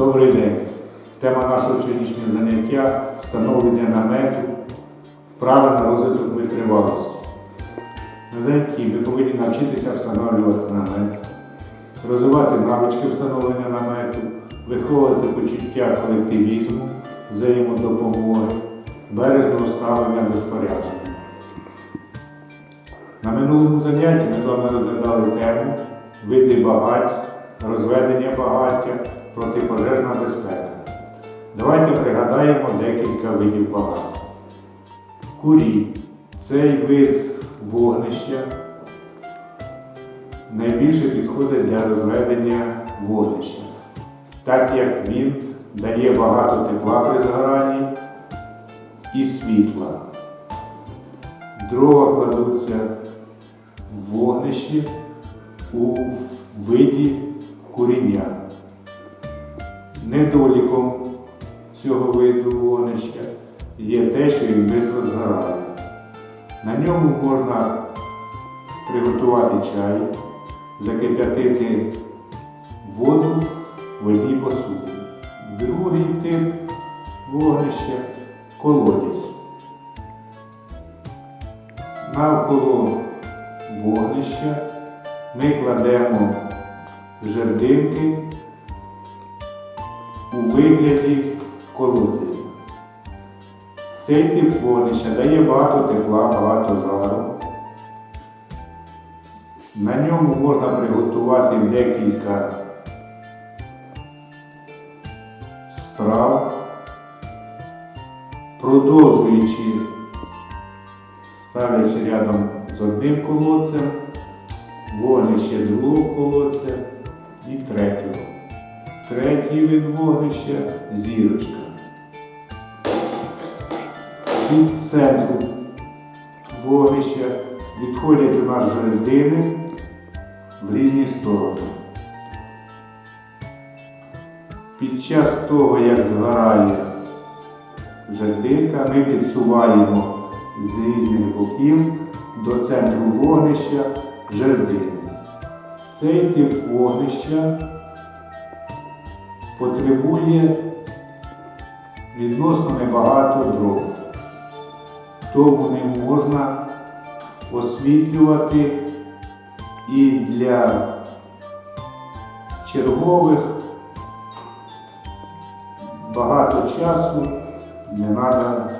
Добрий день. Тема нашого сьогоднішнього заняття встановлення намету, вправи на розвиток витривалості. На занятті ви повинні навчитися встановлювати намет, розвивати навички встановлення намету, виховувати почуття колективізму, взаємодопомоги, бережного ставлення до спорядження. На минулому занятті ми з вами розглядали тему види багать, розведення багаття, Пригадаємо декілька видів багаття. Курі цей вид вогнища найбільше підходить для розведення вогнища, так як він дає багато тепла при згоранні і світла. Дрова кладуться в вогнищі у виді куріння. Недоліком цього виду вогнища є те, що він швидко згорає. На ньому можна приготувати чай, закип'ятити воду в одній посуді. Другий тип вогнища колодязь. Навколо вогнища ми кладемо жердинки у вигляді колодязя. Цей тип вогнища дає багато тепла, багато жару. На ньому можна приготувати декілька страв, продовжуючи, ставлячи рядом з одним колодцем, вогнище другого колодця і третього. Третій вид вогнища зірочка. Від центру вогнища відходять у нас жердини в різні сторони. Під час того, як згорає жердинка, ми підсуваємо з різних боків до центру вогнища жердини. Цей тип вогнища потребує відносно небагато дров. Тому не можна освітлювати і для чергових багато часу не треба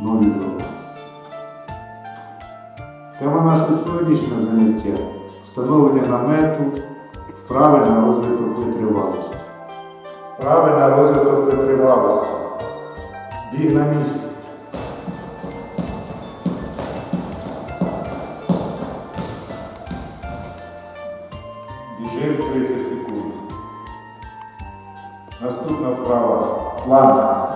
нові дрова. Тема нашого сьогоднішнього заняття встановлення намету, вправи на розвиток витривалості. Вправи на розвиток витривалості. Біг на місці. Біжим 30 секунд. Наступна вправа. Планка.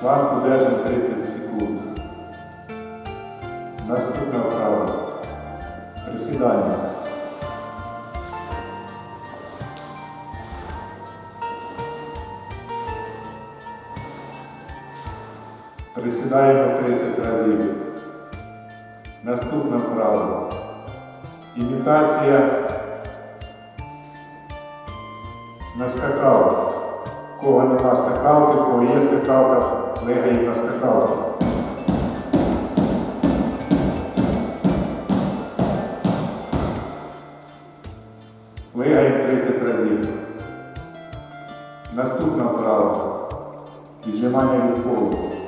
Планку держим 30 секунд. Наступна вправа. Присідання. Присідаємо 30 разів. Наступна вправа. Імітація на скакалках. Кого нема скакалки, кого є скакалка, легає на скакалку. Плигаємо 30 разів. Наступна вправа. Віджимання від полу.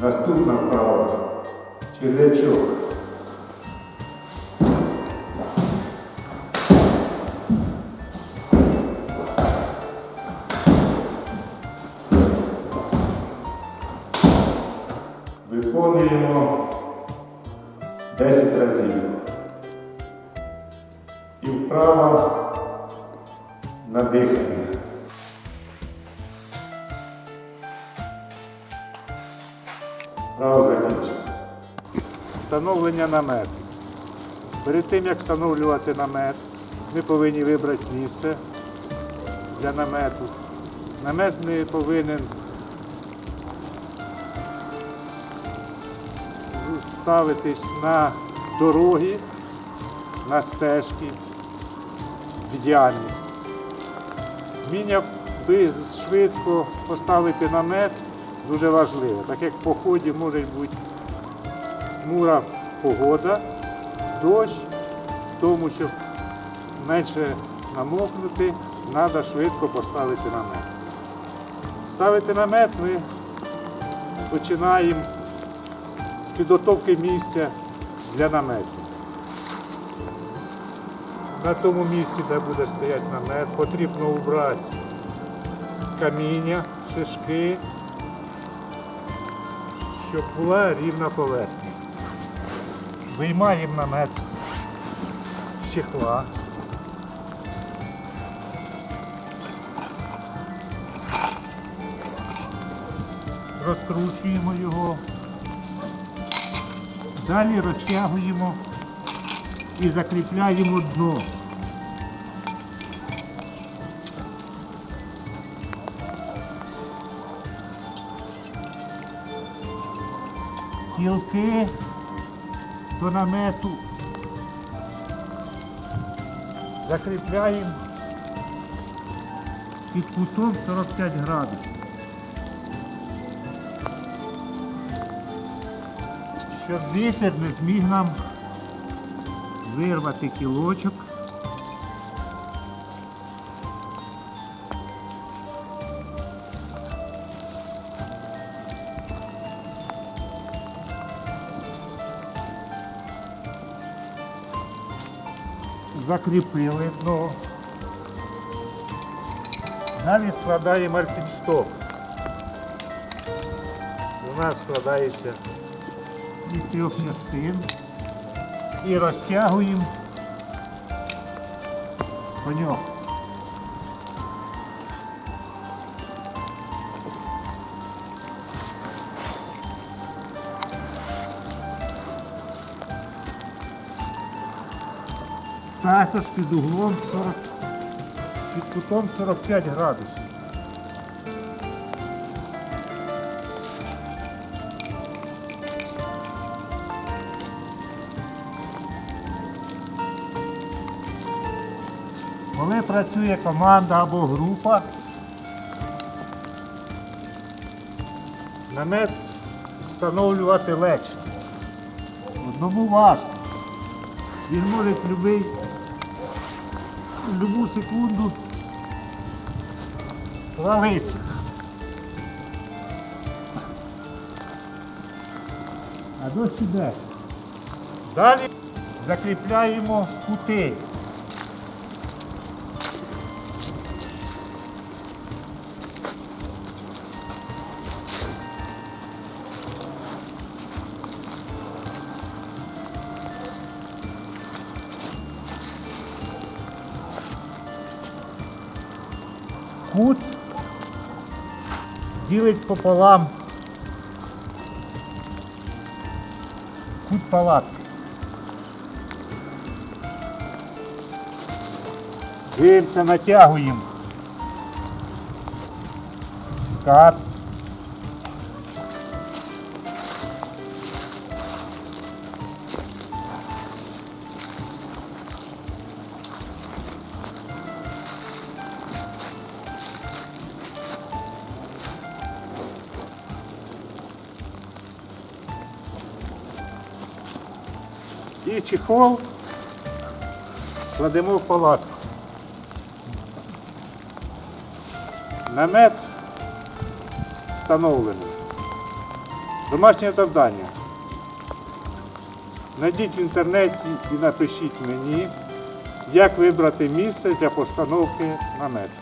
Наступна вправа. Черв'ячок. Виконуємо 10 разів. І вправа на дихання. Встановлення намету. Перед тим, як встановлювати намет, ми повинні вибрати місце для намету. Намет не повинен ставитись на дороги, на стежки в ідеалі. Вміння ви- швидко поставити намет дуже важливо, так як по ході може бути хмура погода, дощ, тому щоб менше намокнути, треба швидко поставити намет. Ставити намет ми починаємо з підготовки місця для намету. На тому місці, де буде стояти намет, потрібно убрати каміння, шишки, щоб була рівна поверхня. Виймаємо намет з чехла. Розкручуємо його. Далі розтягуємо і закріпляємо дно. Кілки до намету закріпляємо під кутом 45 градусів. Щоб вітер не зміг нам вирвати кілочок. Закріпили дно. Далі складаємо альпіншток. У нас складається із трьох частин і розтягуємо коньок. Також під углом 40, під кутом 45 градусів. Коли працює команда або група, намет встановлювати легше. Одному важко. Він може любий, в любу секунду валитися. А до сюди. Далі закріпляємо кути. Кут ділить пополам кут палатки. Дивимося, натягуємо скат. І чехол кладемо в палатку. Намет встановлений. Домашнє завдання. Найдіть в інтернеті і напишіть мені, як вибрати місце для постановки намету.